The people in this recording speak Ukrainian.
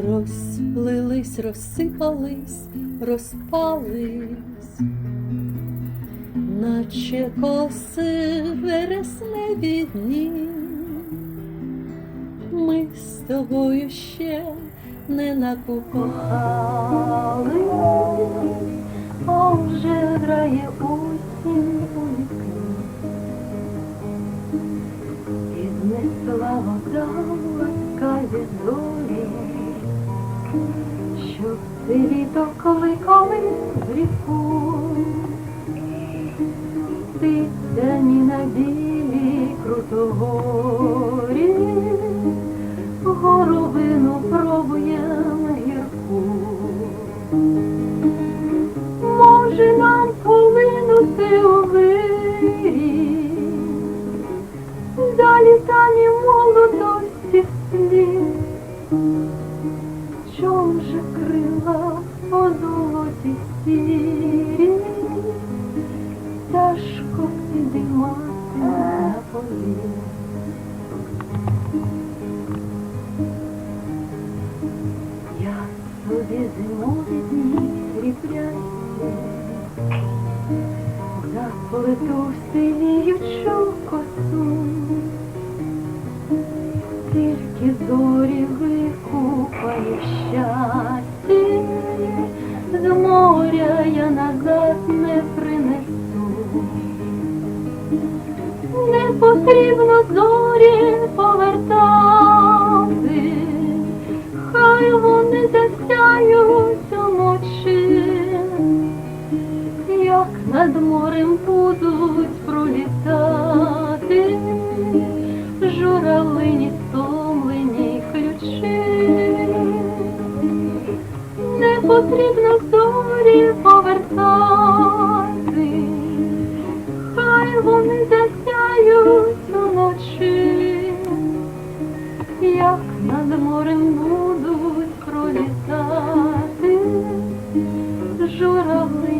розплились, розсипались, розпались, наче коси вересневі дні. Ми з тобою ще не накохали, а вже грає осінь у вікні. Літо коли з ріку. Тисяні на білій крутогорі, горобину пробуєм гірку. Може нам крила по золоті сірі, тяжко підіймати на полі. Я собі зимові дні сріблясті, заплету сивіючу косу, тільки зорі викупає щастя, Хай вони засяють уночі, як над морем будуть пролітати, журавлині стомлені ключі, не потрібно зорі повертати, хай вони засяють уночі, як над морем. beautiful.